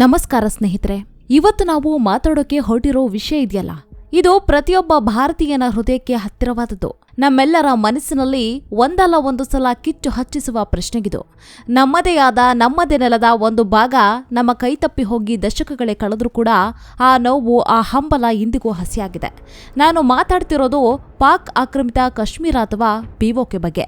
ನಮಸ್ಕಾರ ಸ್ನೇಹಿತರೆ, ಇವತ್ತು ನಾವು ಮಾತಾಡೋಕೆ ಹೊರಟಿರೋ ವಿಷಯ ಇದೆಯಲ್ಲ? ಇದು ಪ್ರತಿಯೊಬ್ಬ ಭಾರತೀಯನ ಹೃದಯಕ್ಕೆ ಹತ್ತಿರವಾದದ್ದು. ನಮ್ಮೆಲ್ಲರ ಮನಸ್ಸಿನಲ್ಲಿ ಒಂದಲ್ಲ ಒಂದು ಸಲ ಕಿಚ್ಚು ಹಚ್ಚಿಸುವ ಪ್ರಶ್ನೆಗಿದು. ನಮ್ಮದೇ ಆದ ನಮ್ಮದೇ ನೆಲದ ಒಂದು ಭಾಗ ನಮ್ಮ ಕೈತಪ್ಪಿ ಹೋಗಿ ದಶಕಗಳೇ ಕಳೆದ್ರೂ ಕೂಡ ಆ ನೋವು, ಆ ಹಂಬಲ ಇಂದಿಗೂ ಹಸಿಯಾಗಿದೆ. ನಾನು ಮಾತಾಡ್ತಿರೋದು ಪಾಕ್ ಆಕ್ರಮಿತ ಕಾಶ್ಮೀರ ಅಥವಾ ಪಿಒಕೆ ಬಗ್ಗೆ.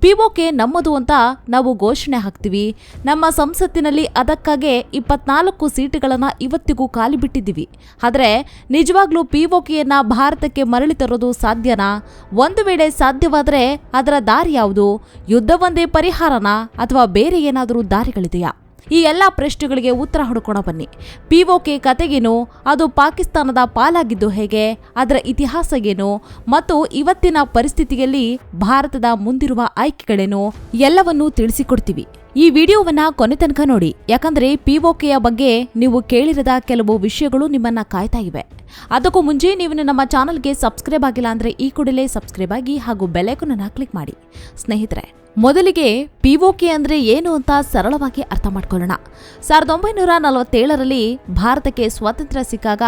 ಪಿಒಕೆ ನಮ್ಮದು ಅಂತ ನಾವು ಘೋಷಣೆ ಹಾಕ್ತೀವಿ. ನಮ್ಮ ಸಂಸತ್ತಿನಲ್ಲಿ ಅದಕ್ಕಾಗೆ ಇಪ್ಪತ್ನಾಲ್ಕು ಸೀಟುಗಳನ್ನು ಇವತ್ತಿಗೂ ಖಾಲಿ ಬಿಟ್ಟಿದ್ದೀವಿ. ಆದರೆ ನಿಜವಾಗ್ಲೂ ಪಿಒಕೆಯನ್ನು ಭಾರತಕ್ಕೆ ಮರಳಿ ತರೋದು ಸಾಧ್ಯನಾ? ಒಂದು ವೇಳೆ ಸಾಧ್ಯವಾದರೆ ಅದರ ದಾರಿ ಯಾವುದು? ಯುದ್ಧವೊಂದೇ ಪರಿಹಾರನಾ ಅಥವಾ ಬೇರೆ ಏನಾದರೂ ದಾರಿಗಳಿದೆಯಾ? ಈ ಎಲ್ಲ ಪ್ರಶ್ನೆಗಳಿಗೆ ಉತ್ತರ ಹುಡುಕೋಣ ಬನ್ನಿ. ಪಿಒಕೆ ಕತೆಗೇನು? ಅದು ಪಾಕಿಸ್ತಾನದ ಪಾಲಾಗಿದ್ದು ಹೇಗೆ? ಅದರ ಇತಿಹಾಸ ಏನು? ಮತ್ತು ಇವತ್ತಿನ ಪರಿಸ್ಥಿತಿಯಲ್ಲಿ ಭಾರತದ ಮುಂದಿರುವ ಆಯ್ಕೆಗಳೇನು? ಎಲ್ಲವನ್ನೂ ತಿಳಿಸಿಕೊಡ್ತೀವಿ. ಈ ವಿಡಿಯೋವನ್ನ ಕೊನೆ ತನಕ ನೋಡಿ. ಯಾಕಂದ್ರೆ ಪಿಒಕೆಯ ಬಗ್ಗೆ ನೀವು ಕೇಳಿರದ ಕೆಲವು ವಿಷಯಗಳು ನಿಮ್ಮನ್ನ ಕಾಯ್ತಾ ಇವೆ. ಅದಕ್ಕೂ ಮುಂಚೆ ನೀವು ನಮ್ಮ ಚಾನಲ್ಗೆ ಸಬ್ಸ್ಕ್ರೈಬ್ ಆಗಿಲ್ಲ ಅಂದ್ರೆ ಈ ಕೂಡಲೇ ಸಬ್ಸ್ಕ್ರೈಬ್ ಆಗಿ ಹಾಗೂ ಬೆಲೈಕನ್ನ ಕ್ಲಿಕ್ ಮಾಡಿ. ಸ್ನೇಹಿತರೆ ಮೊದಲಿಗೆ ಪಿಒಕೆ ಅಂದ್ರೆ ಏನು ಅಂತ ಸರಳವಾಗಿ ಅರ್ಥ ಮಾಡ್ಕೊಳ್ಳೋಣ. ಸಾವಿರದ ಒಂಬೈನೂರ ನಲವತ್ತೇಳರಲ್ಲಿ ಭಾರತಕ್ಕೆ ಸ್ವಾತಂತ್ರ್ಯ ಸಿಕ್ಕಾಗ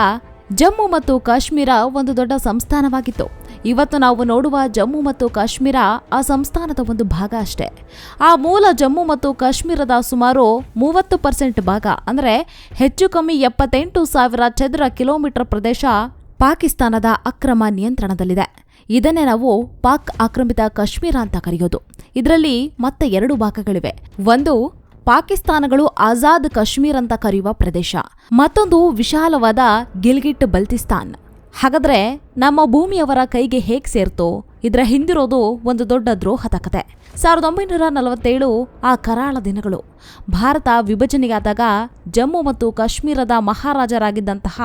ಜಮ್ಮು ಮತ್ತು ಕಾಶ್ಮೀರ ಒಂದು ದೊಡ್ಡ ಸಂಸ್ಥಾನವಾಗಿತ್ತು. ಇವತ್ತು ನಾವು ನೋಡುವ ಜಮ್ಮು ಮತ್ತು ಕಾಶ್ಮೀರ ಆ ಸಂಸ್ಥಾನದ ಒಂದು ಭಾಗ ಅಷ್ಟೇ. ಆ ಮೂಲ ಜಮ್ಮು ಮತ್ತು ಕಾಶ್ಮೀರದ ಸುಮಾರು ಮೂವತ್ತು ಪರ್ಸೆಂಟ್ ಭಾಗ, ಅಂದರೆ ಹೆಚ್ಚು ಕಮ್ಮಿ ಎಪ್ಪತ್ತೆಂಟು ಸಾವಿರ ಚದರ ಕಿಲೋಮೀಟರ್ ಪ್ರದೇಶ ಪಾಕಿಸ್ತಾನದ ಅಕ್ರಮ ನಿಯಂತ್ರಣದಲ್ಲಿದೆ. ಇದನ್ನೇ ನಾವು ಪಾಕ್ ಆಕ್ರಮಿತ ಕಾಶ್ಮೀರ ಅಂತ ಕರೆಯೋದು. ಇದರಲ್ಲಿ ಮತ್ತೆ ಎರಡು ಭಾಗಗಳಿವೆ. ಒಂದು, ಪಾಕಿಸ್ತಾನಗಳು ಆಜಾದ್ ಕಾಶ್ಮೀರ್ ಅಂತ ಕರೆಯುವ ಪ್ರದೇಶ. ಮತ್ತೊಂದು ವಿಶಾಲವಾದ ಗಿಲ್ಗಿಟ್ ಬಲ್ತಿಸ್ತಾನ್. ಹಾಗಾದ್ರೆ ನಮ್ಮ ಭೂಮಿಯವರ ಕೈಗೆ ಹೇಗೆ ಸೇರ್ತೋ? ಇದರ ಹಿಂದಿರೋದು ಒಂದು ದೊಡ್ಡ ದ್ರೋಹದ ಕತೆ ಸಾವಿರದ ಒಂಬೈನೂರ ನಲವತ್ತೇಳು ಆ ಕರಾಳ ದಿನಗಳು. ಭಾರತ ವಿಭಜನೆಯಾದಾಗ ಜಮ್ಮು ಮತ್ತು ಕಾಶ್ಮೀರದ ಮಹಾರಾಜರಾಗಿದ್ದಂತಹ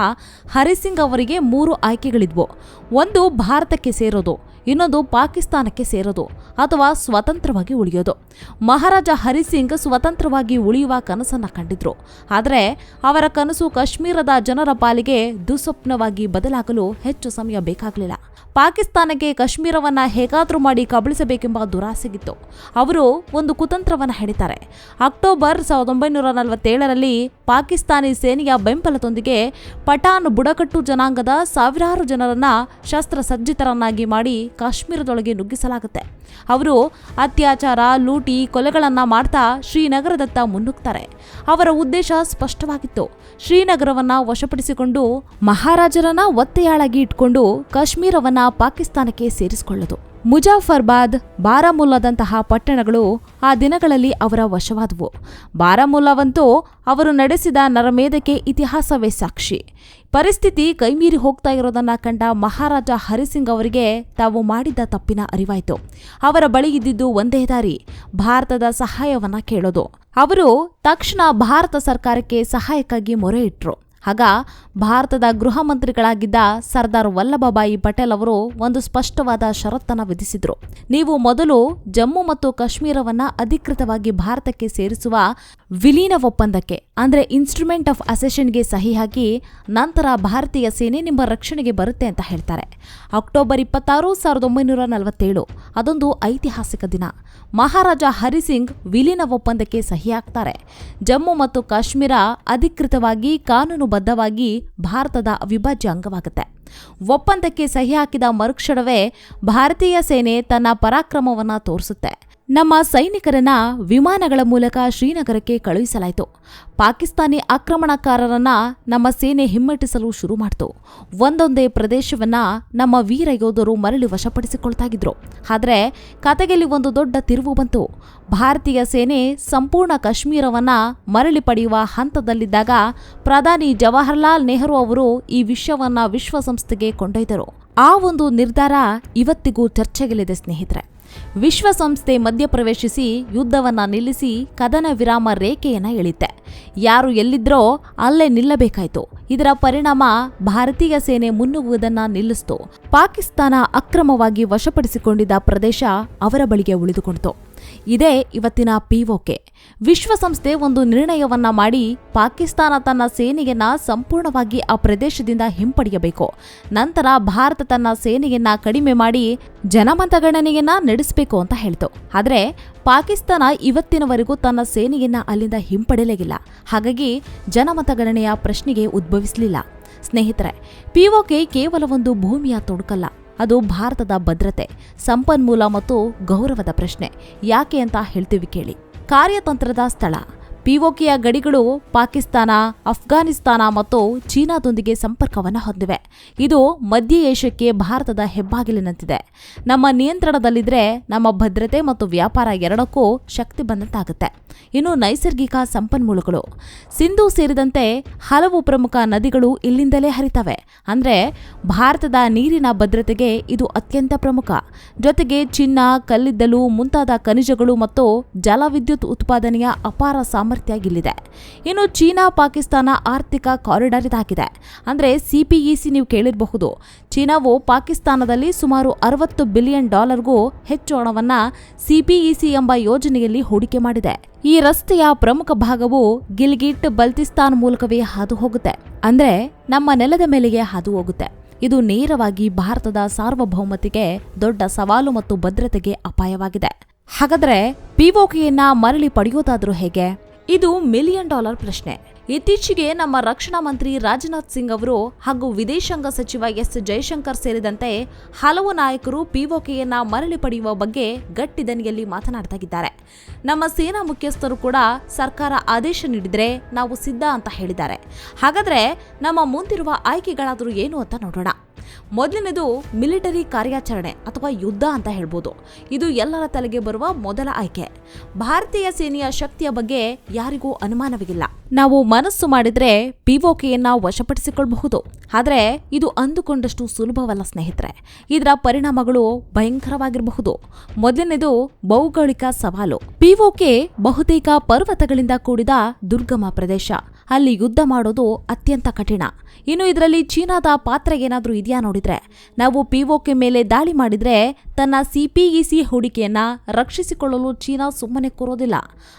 ಹರಿಸಿಂಗ್ ಅವರಿಗೆ ಮೂರು ಆಯ್ಕೆಗಳಿದ್ವು. ಒಂದು ಭಾರತಕ್ಕೆ ಸೇರೋದು ಇನ್ನೊಂದು ಪಾಕಿಸ್ತಾನಕ್ಕೆ ಸೇರೋದು ಅಥವಾ ಸ್ವತಂತ್ರವಾಗಿ ಉಳಿಯೋದು. ಮಹಾರಾಜ ಹರಿಸಿಂಗ್ ಸ್ವತಂತ್ರವಾಗಿ ಉಳಿಯುವ ಕನಸನ್ನು ಕಂಡಿದ್ರು. ಆದರೆ ಅವರ ಕನಸು ಕಾಶ್ಮೀರದ ಜನರ ಪಾಲಿಗೆ ದುಸ್ವಪ್ನವಾಗಿ ಬದಲಾಗಲು ಹೆಚ್ಚು ಸಮಯ ಬೇಕಾಗಲಿಲ್ಲ. ಪಾಕಿಸ್ತಾನಕ್ಕೆ ಕಾಶ್ಮೀರವನ್ನು ಹೇಗಾದರೂ ಮಾಡಿ ಕಬಳಿಸಬೇಕೆಂಬ ದುರಾಸೆಗಿತ್ತು. ಅವರು ಒಂದು ಕುತಂತ್ರವನ್ನು ಹೆಣಿತಾರೆ ಅಕ್ಟೋಬರ್ ಸಾವಿರದ ಒಂಬೈನೂರ ನಲವತ್ತೇಳರಲ್ಲಿ ಪಾಕಿಸ್ತಾನಿ ಸೇನೆಯ ಬೆಂಬಲದೊಂದಿಗೆ ಪಠಾನ್ ಬುಡಕಟ್ಟು ಜನಾಂಗದ ಸಾವಿರಾರು ಜನರನ್ನ ಶಸ್ತ್ರಸಜ್ಜಿತರನ್ನಾಗಿ ಮಾಡಿ ಕಾಶ್ಮೀರದೊಳಗೆ ನುಗ್ಗಿಸಲಾಗುತ್ತೆ. ಅವರು ಅತ್ಯಾಚಾರ, ಲೂಟಿ, ಕೊಲೆಗಳನ್ನು ಮಾಡ್ತಾ ಶ್ರೀನಗರದತ್ತ ಮುನ್ನುಗ್ತಾರೆ. ಅವರ ಉದ್ದೇಶ ಸ್ಪಷ್ಟವಾಗಿತ್ತು. ಶ್ರೀನಗರವನ್ನು ವಶಪಡಿಸಿಕೊಂಡು ಮಹಾರಾಜರನ್ನ ಒತ್ತೆಯಾಳಾಗಿ ಇಟ್ಕೊಂಡು ಕಾಶ್ಮೀರವನ್ನು ಪಾಕಿಸ್ತಾನಕ್ಕೆ ಸೇರಿಸಿಕೊಳ್ಳೋದು. ಮುಜಾಫರ್ಬಾದ್ ಬಾರಾಮುಲ್ಲಾದಂತಹ ಪಟ್ಟಣಗಳು ಆ ದಿನಗಳಲ್ಲಿ ಅವರ ವಶವಾದವು. ಬಾರಾಮುಲ್ಲಾವಂತೂ ಅವರು ನಡೆಸಿದ ನರಮೇಧಕ್ಕೆ ಇತಿಹಾಸವೇ ಸಾಕ್ಷಿ. ಪರಿಸ್ಥಿತಿ ಕೈಮೀರಿ ಹೋಗ್ತಾ ಇರೋದನ್ನ ಕಂಡ ಮಹಾರಾಜ ಹರಿಸಿಂಗ್ ಅವರಿಗೆ ತಾವು ಮಾಡಿದ್ದ ತಪ್ಪಿನ ಅರಿವಾಯಿತು. ಅವರ ಬಳಿ ಇದ್ದಿದ್ದು ಒಂದೇ ದಾರಿ, ಭಾರತದ ಸಹಾಯವನ್ನ ಕೇಳೋದು. ಅವರು ತಕ್ಷಣ ಭಾರತ ಸರ್ಕಾರಕ್ಕೆ ಸಹಾಯಕ್ಕಾಗಿ ಮೊರೆ ಇಟ್ರು. ಆಗ ಭಾರತದ ಗೃಹ ಮಂತ್ರಿಗಳಾಗಿದ್ದ ಸರ್ದಾರ್ ವಲ್ಲಭಭಾಯಿ ಪಟೇಲ್ ಅವರು ಒಂದು ಸ್ಪಷ್ಟವಾದ ಷರತ್ತನ್ನು ವಿಧಿಸಿದ್ರು. ನೀವು ಮೊದಲು ಜಮ್ಮು ಮತ್ತು ಕಾಶ್ಮೀರವನ್ನ ಅಧಿಕೃತವಾಗಿ ಭಾರತಕ್ಕೆ ಸೇರಿಸುವ ವಿಲೀನ ಒಪ್ಪಂದಕ್ಕೆ, ಅಂದ್ರೆ ಇನ್ಸ್ಟ್ರೂಮೆಂಟ್ ಆಫ್ ಅಸೆಷನ್ಗೆ ಸಹಿ ಹಾಕಿ ನಂತರ ಭಾರತೀಯ ಸೇನೆ ನಿಮ್ಮ ರಕ್ಷಣೆಗೆ ಬರುತ್ತೆ ಅಂತ ಹೇಳ್ತಾರೆ. ಅಕ್ಟೋಬರ್ ಇಪ್ಪತ್ತಾರು, ಸಾವಿರದ ಒಂಬೈನೂರ ನಲವತ್ತೇಳು, ಅದೊಂದು ಐತಿಹಾಸಿಕ ದಿನ. ಮಹಾರಾಜ ಹರಿಸಿಂಗ್ ವಿಲೀನ ಒಪ್ಪಂದಕ್ಕೆ ಸಹಿ ಹಾಕ್ತಾರೆ. ಜಮ್ಮು ಮತ್ತು ಕಾಶ್ಮೀರ ಅಧಿಕೃತವಾಗಿ ಕಾನೂನುಬದ್ಧವಾಗಿ ಭಾರತದ ಅವಿಭಾಜ್ಯ ಅಂಗವಾಗುತ್ತೆ. ಒಪ್ಪಂದಕ್ಕೆ ಸಹಿ ಹಾಕಿದ ಮರುಕ್ಷಣವೇ ಭಾರತೀಯ ಸೇನೆ ತನ್ನ ಪರಾಕ್ರಮವನ್ನು ತೋರಿಸುತ್ತೆ. ನಮ್ಮ ಸೈನಿಕರನ್ನ ವಿಮಾನಗಳ ಮೂಲಕ ಶ್ರೀನಗರಕ್ಕೆ ಕಳುಹಿಸಲಾಯಿತು. ಪಾಕಿಸ್ತಾನಿ ಆಕ್ರಮಣಕಾರರನ್ನ ನಮ್ಮ ಸೇನೆ ಹಿಮ್ಮೆಟ್ಟಿಸಲು ಶುರು ಮಾಡಿತು. ಒಂದೊಂದೇ ಪ್ರದೇಶವನ್ನ ನಮ್ಮ ವೀರ ಯೋಧರು ಮರಳಿ ವಶಪಡಿಸಿಕೊಳ್ತಾಗಿದ್ರು. ಆದರೆ ಕತೆಗೆಲ್ಲಿ ಒಂದು ದೊಡ್ಡ ತಿರುವು ಬಂತು. ಭಾರತೀಯ ಸೇನೆ ಸಂಪೂರ್ಣ ಕಾಶ್ಮೀರವನ್ನ ಮರಳಿ ಪಡೆಯುವ ಹಂತದಲ್ಲಿದ್ದಾಗ ಪ್ರಧಾನಿ ಜವಾಹರ್ಲಾಲ್ ನೆಹರು ಅವರು ಈ ವಿಷಯವನ್ನ ವಿಶ್ವಸಂಸ್ಥೆಗೆ ಕೊಂಡೊಯ್ದರು. ಆ ಒಂದು ನಿರ್ಧಾರ ಇವತ್ತಿಗೂ ಚರ್ಚೆಗೆಲ್ಲಿದೆ ಸ್ನೇಹಿತರೆ. ವಿಶ್ವಸಂಸ್ಥೆ ಮಧ್ಯಪ್ರವೇಶಿಸಿ ಯುದ್ಧವನ್ನು ನಿಲ್ಲಿಸಿ ಕದನ ವಿರಾಮ ರೇಖೆಯನ್ನು ಎಳಿತೆ ಯಾರು ಎಲ್ಲಿದ್ರೋ ಅಲ್ಲೇ ನಿಲ್ಲಬೇಕಾಯಿತು. ಇದರ ಪರಿಣಾಮ ಭಾರತೀಯ ಸೇನೆ ಮುನ್ನುಗ್ಗುವುದನ್ನು ನಿಲ್ಲಿಸ್ತು. ಪಾಕಿಸ್ತಾನ ಅಕ್ರಮವಾಗಿ ವಶಪಡಿಸಿಕೊಂಡಿದ್ದ ಪ್ರದೇಶ ಅವರ ಬಳಿಗೆ ಉಳಿದುಕೊಂಡಿತು. ಇದೇ ಇವತ್ತಿನ ಪಿಒಕೆ ವಿಶ್ವಸಂಸ್ಥೆ ಒಂದು ನಿರ್ಣಯವನ್ನ ಮಾಡಿ ಪಾಕಿಸ್ತಾನ ತನ್ನ ಸೇನೆಯನ್ನ ಸಂಪೂರ್ಣವಾಗಿ ಆ ಪ್ರದೇಶದಿಂದ ಹಿಂಪಡೆಯಬೇಕು. ನಂತರ ಭಾರತ ತನ್ನ ಸೇನೆಯನ್ನ ಕಡಿಮೆ ಮಾಡಿ ಜನಮತಗಣನೆಯನ್ನ ನಡೆಸಬೇಕು ಅಂತ ಹೇಳಿತು. ಆದರೆ ಪಾಕಿಸ್ತಾನ ಇವತ್ತಿನವರೆಗೂ ತನ್ನ ಸೇನೆಯನ್ನ ಅಲ್ಲಿಂದ ಹಿಂಪಡೆಯಲಾಗಿಲ್ಲ ಹಾಗಾಗಿ ಜನಮತಗಣನೆಯ ಪ್ರಶ್ನೆಗೆ ಉದ್ಭವಿಸಲಿಲ್ಲ. ಸ್ನೇಹಿತರೆ ಪಿಒಕೆ ಕೇವಲ ಒಂದು ಭೂಮಿಯ ತೊಡಕಲ್ಲ. ಅದು ಭಾರತದ ಭದ್ರತೆ ಸಂಪನ್ಮೂಲ ಮತ್ತು ಗೌರವದ ಪ್ರಶ್ನೆ. ಯಾಕೆ ಅಂತ ಹೇಳ್ತೀವಿ ಕೇಳಿ. ಕಾರ್ಯತಂತ್ರದ ಸ್ಥಳ. ಪಿಒಕೆಯ ಗಡಿಗಳು ಪಾಕಿಸ್ತಾನ, ಅಫ್ಘಾನಿಸ್ತಾನ ಮತ್ತು ಚೀನಾದೊಂದಿಗೆ ಸಂಪರ್ಕವನ್ನು ಹೊಂದಿವೆ. ಇದು ಮಧ್ಯ ಏಷ್ಯಾಕ್ಕೆ ಭಾರತದ ಹೆಬ್ಬಾಗಿಲಿನಂತಿದೆ. ನಮ್ಮ ನಿಯಂತ್ರಣದಲ್ಲಿದ್ದರೆ ನಮ್ಮ ಭದ್ರತೆ ಮತ್ತು ವ್ಯಾಪಾರ ಎರಡಕ್ಕೂ ಶಕ್ತಿ ಬಂದಂತಾಗುತ್ತೆ. ಇನ್ನು ನೈಸರ್ಗಿಕ ಸಂಪನ್ಮೂಲಗಳು. ಸಿಂಧು ಸೇರಿದಂತೆ ಹಲವು ಪ್ರಮುಖ ನದಿಗಳು ಇಲ್ಲಿಂದಲೇ ಹರಿತವೆ. ಅಂದರೆ ಭಾರತದ ನೀರಿನ ಭದ್ರತೆಗೆ ಇದು ಅತ್ಯಂತ ಪ್ರಮುಖ. ಜೊತೆಗೆ ಚಿನ್ನ, ಕಲ್ಲಿದ್ದಲು, ಮುಂತಾದ ಖನಿಜಗಳು ಮತ್ತು ಜಲವಿದ್ಯುತ್ ಉತ್ಪಾದನೆಯ ಅಪಾರ ಇಲ್ಲಿದೆ ಇನ್ನು ಚೀನಾ ಪಾಕಿಸ್ತಾನ ಆರ್ಥಿಕ ಕಾರಿಡಾರ್ ಇದಾಗಿದೆ. ಅಂದರೆ ಸಿಪಿಇಸಿ ನೀವು ಕೇಳಿರಬಹುದು, ಚೀನಾವು ಪಾಕಿಸ್ತಾನದಲ್ಲಿ ಸುಮಾರು ಅರವತ್ತು ಬಿಲಿಯನ್ ಡಾಲರ್ಗೂ ಹೆಚ್ಚು ಹಣವನ್ನು ಸಿಪಿಇಸಿ ಎಂಬ ಯೋಜನೆಯಲ್ಲಿ ಹೂಡಿಕೆ ಮಾಡಿದೆ. ಈ ರಸ್ತೆಯ ಪ್ರಮುಖ ಭಾಗವು ಗಿಲ್ಗಿಟ್, ಬಲ್ತಿಸ್ತಾನ್ ಮೂಲಕವೇ ಹಾದು ಹೋಗುತ್ತೆ. ಅಂದರೆ ನಮ್ಮ ನೆಲದ ಮೇಲೆಗೆ ಹಾದು ಹೋಗುತ್ತೆ. ಇದು ನೇರವಾಗಿ ಭಾರತದ ಸಾರ್ವಭೌಮತೆಗೆ ದೊಡ್ಡ ಸವಾಲು ಮತ್ತು ಭದ್ರತೆಗೆ ಅಪಾಯವಾಗಿದೆ. ಹಾಗಾದರೆ ಪಿಒಕೆಯನ್ನ ಮರಳಿ ಪಡೆಯೋದಾದರೂ ಹೇಗೆ? ಇದು ಮಿಲಿಯನ್ ಡಾಲರ್ ಪ್ರಶ್ನೆ. ಇತ್ತೀಚೆಗೆ ನಮ್ಮ ರಕ್ಷಣಾ ಮಂತ್ರಿ ರಾಜನಾಥ್ ಸಿಂಗ್ ಅವರು ಹಾಗೂ ವಿದೇಶಾಂಗ ಸಚಿವ ಎಸ್ ಜಯಶಂಕರ್ ಸೇರಿದಂತೆ ಹಲವು ನಾಯಕರು ಪಿಒಕೆಯನ್ನ ಮರಳಿ ಪಡೆಯುವ ಬಗ್ಗೆ ಗಟ್ಟಿ ದನಿಯಲ್ಲಿ ಮಾತನಾಡ್ತಾಗಿದ್ದಾರೆ. ನಮ್ಮ ಸೇನಾ ಮುಖ್ಯಸ್ಥರು ಕೂಡ ಸರ್ಕಾರ ಆದೇಶ ನೀಡಿದರೆ ನಾವು ಸಿದ್ಧ ಅಂತ ಹೇಳಿದ್ದಾರೆ. ಹಾಗಾದ್ರೆ ನಮ್ಮ ಮುಂದಿರುವ ಆಯ್ಕೆಗಳಾದರೂ ಏನು ಅಂತ ನೋಡೋಣ. ಮೊದಲನೇದು ಮಿಲಿಟರಿ ಕಾರ್ಯಾಚರಣೆ ಅಥವಾ ಯುದ್ಧ ಅಂತ ಹೇಳ್ಬೋದು. ಇದು ಎಲ್ಲರ ತಲೆಗೆ ಬರುವ ಮೊದಲ ಆಯ್ಕೆ. ಭಾರತೀಯ ಸೇನೆಯ ಶಕ್ತಿಯ ಬಗ್ಗೆ ಯಾರಿಗೂ ಅನುಮಾನವಿಲ್ಲ. ನಾವು ಮನಸ್ಸು ಮಾಡಿದ್ರೆ ಪಿಒಕೆಯನ್ನ ವಶಪಡಿಸಿಕೊಳ್ಳಬಹುದು ಆದರೆ ಇದು ಅಂದುಕೊಂಡಷ್ಟು ಸುಲಭವಲ್ಲ ಸ್ನೇಹಿತರೆ. ಇದರ ಪರಿಣಾಮಗಳು ಭಯಂಕರವಾಗಿರಬಹುದು. ಮೊದಲನೇದು ಭೌಗೋಳಿಕ ಸವಾಲು. ಪಿಒಕೆ ಬಹುತೇಕ ಪರ್ವತಗಳಿಂದ ಕೂಡಿದ ದುರ್ಗಮ ಪ್ರದೇಶ. ಅಲ್ಲಿ ಯುದ್ಧ ಮಾಡೋದು ಅತ್ಯಂತ ಕಠಿಣ. ಇನ್ನು ಇದರಲ್ಲಿ ಚೀನಾದ ಪಾತ್ರ ಏನಾದರೂ ಇದೆಯಾ ನೋಡಿದ್ರೆ ನಾವು ಪಿಒಕೆ ಮೇಲೆ ದಾಳಿ ಮಾಡಿದರೆ ತನ್ನ ಸಿಪಿಇಸಿ ಹೂಡಿಕೆಯನ್ನು ರಕ್ಷಿಸಿಕೊಳ್ಳಲು ಚೀನಾ ಸುಮ್ಮನೆ ಕೂರೋದಿಲ್ಲ.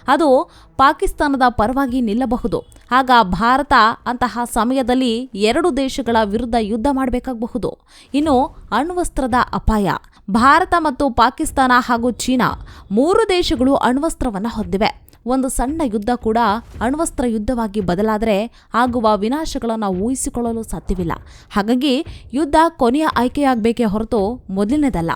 ಅದು ಪಾಕಿಸ್ತಾನದ ಪರವಾಗಿ ನಿಲ್ಲಬಹುದು. ಆಗ ಭಾರತ ಅಂತಹ ಸಮಯದಲ್ಲಿ ಎರಡು ದೇಶಗಳ ವಿರುದ್ಧ ಯುದ್ಧ ಮಾಡಬೇಕಾಗಬಹುದು. ಇನ್ನು ಅಣ್ವಸ್ತ್ರದ ಅಪಾಯ. ಭಾರತ ಮತ್ತು ಪಾಕಿಸ್ತಾನ ಹಾಗೂ ಚೀನಾ ಮೂರು ದೇಶಗಳು ಅಣ್ವಸ್ತ್ರವನ್ನು ಹೊಂದಿವೆ. ಒಂದು ಸಣ್ಣ ಯುದ್ಧ ಕೂಡ ಅಣ್ವಸ್ತ್ರ ಯುದ್ಧವಾಗಿ ಬದಲಾದರೆ ಆಗುವ ವಿನಾಶಗಳನ್ನು ಊಹಿಸಿಕೊಳ್ಳಲು ಸಾಧ್ಯವಿಲ್ಲ. ಹಾಗಾಗಿ ಯುದ್ಧ ಕೊನೆಯ ಆಯ್ಕೆಯಾಗಬೇಕೇ ಹೊರತು ಮೊದಲನೇದಲ್ಲ.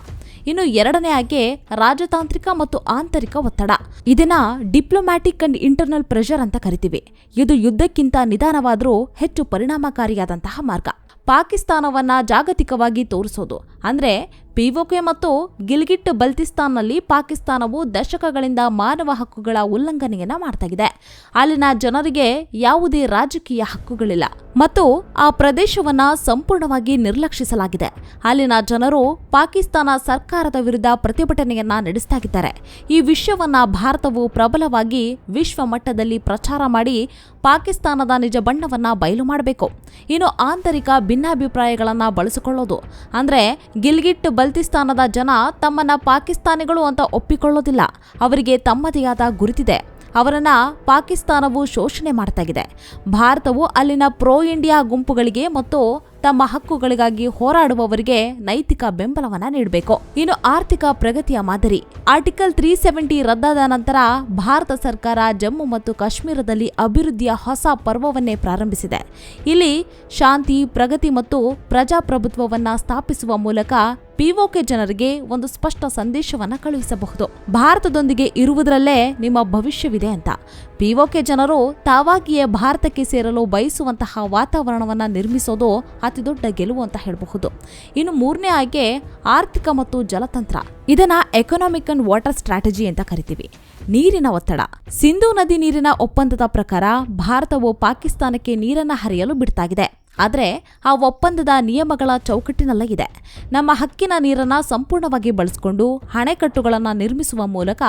ಇನ್ನು ಎರಡನೇ ಆಯ್ಕೆ ರಾಜತಾಂತ್ರಿಕ ಮತ್ತು ಆಂತರಿಕ ಒತ್ತಡ. ಇದನ್ನ ಡಿಪ್ಲೊಮ್ಯಾಟಿಕ್ ಅಂಡ್ ಇಂಟರ್ನಲ್ ಪ್ರೆಷರ್ ಅಂತ ಕರಿತೀವಿ. ಇದು ಯುದ್ಧಕ್ಕಿಂತ ನಿಧಾನವಾದರೂ ಹೆಚ್ಚು ಪರಿಣಾಮಕಾರಿಯಾದಂತಹ ಮಾರ್ಗ. ಪಾಕಿಸ್ತಾನವನ್ನ ಜಾಗತಿಕವಾಗಿ ತೋರಿಸೋದು. ಅಂದ್ರೆ ಪಿಒಕೆ ಮತ್ತು ಗಿಲ್ಗಿಟ್ ಬಲ್ತಿಸ್ತಾನ್ನಲ್ಲಿ ಪಾಕಿಸ್ತಾನವು ದಶಕಗಳಿಂದ ಮಾನವ ಹಕ್ಕುಗಳ ಉಲ್ಲಂಘನೆಯನ್ನ ಇದೆ. ಅಲ್ಲಿನ ಜನರಿಗೆ ಯಾವುದೇ ರಾಜಕೀಯ ಹಕ್ಕುಗಳಿಲ್ಲ. ಮತ್ತು ಆ ಪ್ರದೇಶವನ್ನ ಸಂಪೂರ್ಣವಾಗಿ ನಿರ್ಲಕ್ಷಿಸಲಾಗಿದೆ. ಅಲ್ಲಿನ ಜನರು ಪಾಕಿಸ್ತಾನ ಸರ್ಕಾರದ ವಿರುದ್ಧ ಪ್ರತಿಭಟನೆಯನ್ನ ನಡೆಸ್ತಾಗಿದ್ದಾರೆ ಈ ವಿಷಯವನ್ನ ಭಾರತವು ಪ್ರಬಲವಾಗಿ ವಿಶ್ವ ಮಟ್ಟದಲ್ಲಿ ಪ್ರಚಾರ ಮಾಡಿ ಪಾಕಿಸ್ತಾನದ ನಿಜ ಬಣ್ಣವನ್ನ ಬಯಲು ಮಾಡಬೇಕು. ಇನ್ನು ಆಂತರಿಕ ಭಿನ್ನಾಭಿಪ್ರಾಯಗಳನ್ನ ಬಳಸಿಕೊಳ್ಳೋದು. ಅಂದ್ರೆ ಗಿಲ್ಗಿಟ್ ಬಲ್ತಿಸ್ತಾನದ ಜನ ತಮ್ಮನ್ನ ಪಾಕಿಸ್ತಾನಿಗಳು ಅಂತ ಒಪ್ಪಿಕೊಳ್ಳೋದಿಲ್ಲ. ಅವರಿಗೆ ತಮ್ಮದೇ ಆದ ಗುರುತಿದೆ. ಅವರನ್ನ ಪಾಕಿಸ್ತಾನವು ಶೋಷಣೆ ಮಾಡ್ತಾಗಿದೆ. ಭಾರತವು ಅಲ್ಲಿನ ಪ್ರೋ ಇಂಡಿಯಾ ಗುಂಪುಗಳಿಗೆ ಮತ್ತು ತಮ್ಮ ಹಕ್ಕುಗಳಿಗಾಗಿ ಹೋರಾಡುವವರಿಗೆ ನೈತಿಕ ಬೆಂಬಲವನ್ನ ನೀಡಬೇಕು. ಇನ್ನು ಆರ್ಥಿಕ ಪ್ರಗತಿಯ ಮಾದರಿ. ಆರ್ಟಿಕಲ್ ತ್ರೀ ಸೆವೆಂಟಿ ರದ್ದಾದ ನಂತರ ಭಾರತ ಸರ್ಕಾರ ಜಮ್ಮು ಮತ್ತು ಕಾಶ್ಮೀರದಲ್ಲಿ ಅಭಿವೃದ್ಧಿಯ ಹೊಸ ಪರ್ವವನ್ನೇ ಪ್ರಾರಂಭಿಸಿದೆ. ಇಲ್ಲಿ ಶಾಂತಿ, ಪ್ರಗತಿ ಮತ್ತು ಪ್ರಜಾಪ್ರಭುತ್ವವನ್ನ ಸ್ಥಾಪಿಸುವ ಮೂಲಕ ಪಿಒಕೆ ಜನರಿಗೆ ಒಂದು ಸ್ಪಷ್ಟ ಸಂದೇಶವನ್ನು ಕಳುಹಿಸಬಹುದು. ಭಾರತದೊಂದಿಗೆ ಇರುವುದರಲ್ಲೇ ನಿಮ್ಮ ಭವಿಷ್ಯವಿದೆ ಅಂತ. ಪಿಒಕೆ ಜನರು ತಾವಾಗಿಯೇ ಭಾರತಕ್ಕೆ ಸೇರಲು ಬಯಸುವಂತಹ ವಾತಾವರಣವನ್ನು ನಿರ್ಮಿಸೋದು ಅತಿದೊಡ್ಡ ಗೆಲುವು ಅಂತ ಹೇಳಬಹುದು. ಇನ್ನು ಮೂರನೇ ಆಯ್ಕೆ ಆರ್ಥಿಕ ಮತ್ತು ಜಲತಂತ್ರ. ಇದನ್ನ ಎಕನಾಮಿಕ್ ಅಂಡ್ ವಾಟರ್ ಸ್ಟ್ರಾಟಜಿ ಅಂತ ಕರಿತೀವಿ. ನೀರಿನ ಒತ್ತಡ. ಸಿಂಧೂ ನದಿ ನೀರಿನ ಒಪ್ಪಂದದ ಪ್ರಕಾರ ಭಾರತವು ಪಾಕಿಸ್ತಾನಕ್ಕೆ ನೀರನ್ನು ಹರಿಯಲು ಬಿಡ್ತಾಗಿದೆ. ಆದರೆ ಆ ಒಪ್ಪಂದದ ನಿಯಮಗಳ ಚೌಕಟ್ಟಿನಲ್ಲೇ ಇದೆ. ನಮ್ಮ ಹಕ್ಕಿನ ನೀರನ್ನು ಸಂಪೂರ್ಣವಾಗಿ ಬಳಸಿಕೊಂಡು ಅಣೆಕಟ್ಟುಗಳನ್ನು ನಿರ್ಮಿಸುವ ಮೂಲಕ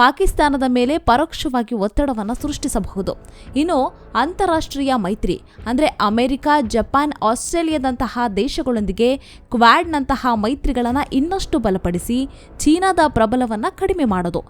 ಪಾಕಿಸ್ತಾನದ ಮೇಲೆ ಪರೋಕ್ಷವಾಗಿ ಒತ್ತಡವನ್ನು ಸೃಷ್ಟಿಸಬಹುದು. ಇನ್ನು ಅಂತಾರಾಷ್ಟ್ರೀಯ ಮೈತ್ರಿ, ಅಂದರೆ ಅಮೆರಿಕ, ಜಪಾನ್, ಆಸ್ಟ್ರೇಲಿಯಾದಂತಹ ದೇಶಗಳೊಂದಿಗೆ ಕ್ವಾಡ್ನಂತಹ ಮೈತ್ರಿಗಳನ್ನು ಇನ್ನಷ್ಟು ಬಲಪಡಿಸಿ ಚೀನಾದ ಪ್ರಬಲವನ್ನು ಕಡಿಮೆ ಮಾಡೋದು.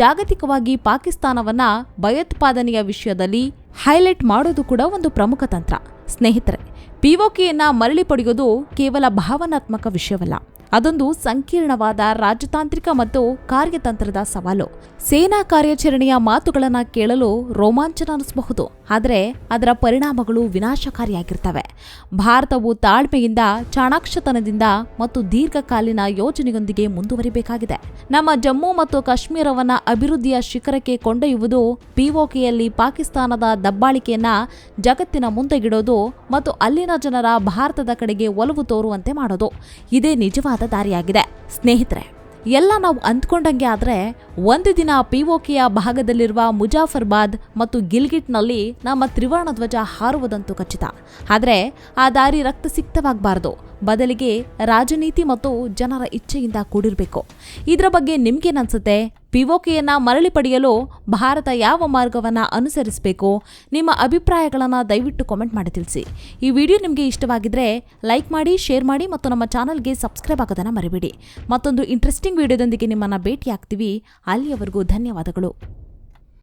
ಜಾಗತಿಕವಾಗಿ ಪಾಕಿಸ್ತಾನವನ್ನು ಭಯೋತ್ಪಾದನೆಯ ವಿಷಯದಲ್ಲಿ ಹೈಲೈಟ್ ಮಾಡೋದು ಕೂಡ ಒಂದು ಪ್ರಮುಖ ತಂತ್ರ. ಸ್ನೇಹಿತರೆ ಪಿಒಕೆಯನ್ನ ಮರಳಿ ಪಡೆಯೋದು ಕೇವಲ ಭಾವನಾತ್ಮಕ ವಿಷಯವಲ್ಲ. ಅದೊಂದು ಸಂಕೀರ್ಣವಾದ ರಾಜತಾಂತ್ರಿಕ ಮತ್ತು ಕಾರ್ಯತಂತ್ರದ ಸವಾಲು. ಸೇನಾ ಕಾರ್ಯಾಚರಣೆಯ ಮಾತುಗಳನ್ನು ಕೇಳಲು ರೋಮಾಂಚನ ಅನಿಸಬಹುದು ಆದರೆ ಅದರ ಪರಿಣಾಮಗಳು ವಿನಾಶಕಾರಿಯಾಗಿರ್ತವೆ. ಭಾರತವು ತಾಳ್ಮೆಯಿಂದ, ಚಾಣಾಕ್ಷತನದಿಂದ ಮತ್ತು ದೀರ್ಘಕಾಲೀನ ಯೋಜನೆಯೊಂದಿಗೆ ಮುಂದುವರಿಬೇಕಾಗಿದೆ. ನಮ್ಮ ಜಮ್ಮು ಮತ್ತು ಕಾಶ್ಮೀರವನ್ನ ಅಭಿವೃದ್ಧಿಯ ಶಿಖರಕ್ಕೆ ಕೊಂಡೊಯ್ಯುವುದು ಪಿಒಕೆಯಲ್ಲಿ ಪಾಕಿಸ್ತಾನದ ದಬ್ಬಾಳಿಕೆಯನ್ನ ಜಗತ್ತಿನ ಮುಂದೆಗಿಡೋದು ಮತ್ತು ಅಲ್ಲಿನ ಜನರ ಭಾರತದ ಕಡೆಗೆ ಒಲವು ತೋರುವಂತೆ ಮಾಡೋದು. ಇದೇ ನಿಜವಾದ ದಾರಿಯಾಗಿದೆ. ಸ್ನೇಹಿತರೆ ಎಲ್ಲ ನಾವು ಅಂದ್ಕೊಂಡಂಗೆ ಆದರೆ ಒಂದು ದಿನ ಪಿಒಕೆಯ ಭಾಗದಲ್ಲಿರುವ ಮುಜಾಫರ್ಬಾದ್ ಮತ್ತು ಗಿಲ್ಗಿಟ್ನಲ್ಲಿ ನಮ್ಮ ತ್ರಿವರ್ಣ ಧ್ವಜ ಹಾರುವುದಂತೂ ಖಚಿತ. ಆದರೆ ಆ ದಾರಿ ರಕ್ತಸಿಕ್ತವಾಗಬಾರ್ದು ಬದಲಿಗೆ ರಾಜನೀತಿ ಮತ್ತು ಜನರ ಇಚ್ಛೆಯಿಂದ ಕೂಡಿರಬೇಕು. ಇದರ ಬಗ್ಗೆ ನಿಮ್ಗೇನನ್ಸುತ್ತೆ? ಪಿಒಕೆಯನ್ನ ಮರಳಿ ಪಡೆಯಲು ಭಾರತ ಯಾವ ಮಾರ್ಗವನ್ನು ಅನುಸರಿಸಬೇಕು? ನಿಮ್ಮ ಅಭಿಪ್ರಾಯಗಳನ್ನು ದಯವಿಟ್ಟು ಕಾಮೆಂಟ್ ಮಾಡಿ ತಿಳಿಸಿ. ಈ ವಿಡಿಯೋ ನಿಮಗೆ ಇಷ್ಟವಾಗಿದ್ದರೆ ಲೈಕ್ ಮಾಡಿ ಶೇರ್ ಮಾಡಿ ಮತ್ತು ನಮ್ಮ ಚಾನಲ್ಗೆ ಸಬ್ಸ್ಕ್ರೈಬ್ ಆಗೋದನ್ನು ಮರಿಬೇಡಿ. ಮತ್ತೊಂದು ಇಂಟ್ರೆಸ್ಟಿಂಗ್ ವಿಡಿಯೋದೊಂದಿಗೆ ನಿಮ್ಮನ್ನು ಭೇಟಿಯಾಗ್ತೀವಿ. ಅಲ್ಲಿಯವರೆಗೂ ಧನ್ಯವಾದಗಳು.